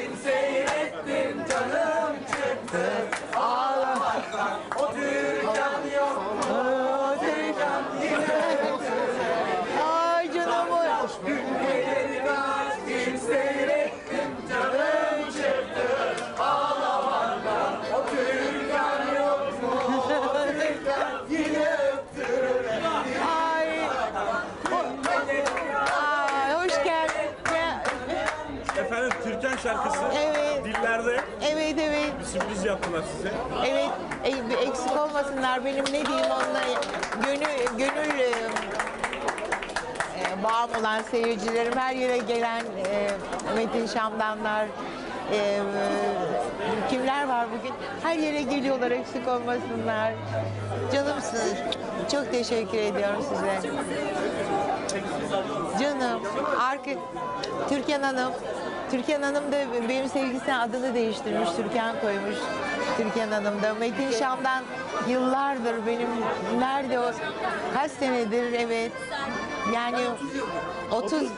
insane. Efendim Türkan şarkısı Evet. dillerde Evet evet. sürpriz yaptılar size. Evet, e, eksik olmasınlar. Benim ne diyeyim onunla gönül, gönül e, e, bağım olan seyircilerim, her yere gelen e, Metin Şamdanlar, e, kimler var bugün? Her yere geliyorlar, eksik olmasınlar. Canımsınız. Çok teşekkür ediyorum size. Canım, arka, Türkan Hanım, Türkan Hanım da benim sevgisine adını değiştirmiş, Türkan koymuş. Türkan Hanım da. Metin Şam'dan yıllardır benim, nerede o, kaç senedir evet. Yani 30, 30 yıllık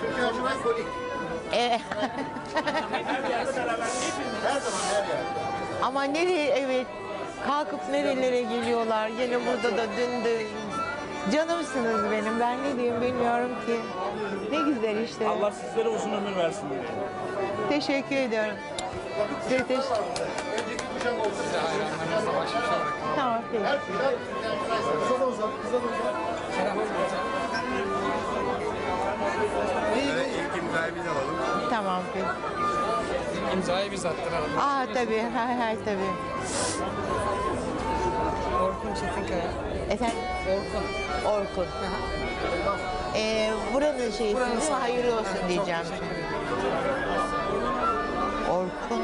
Türkiye Kolik. E, Her zaman her yerde. ama nereye evet, kalkıp nerelere geliyorlar. Yine burada da dün de canımsınız benim. Ben ne diyeyim bilmiyorum ki. Ne güzel işte. Allah sizlere uzun ömür versin diye. Teşekkür ediyorum. Size teş- Önceki kuşak. Tamam peki. Her kuşak Kısa da uzak, kısa da uzak. Böyle ilk imzayı biz alalım. Tamam peki. İmzayı biz attıralım. Aa tabii, hay hay tabii. Orkun Çetinkaya. Efendim? Orkun. Orkun. Ee, buranın şeysi değil mi? Hayırlı olsun diyeceğim. Orkun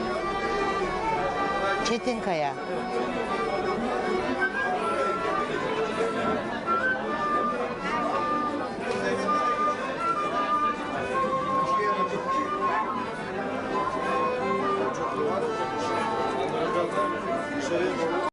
Çetinkaya.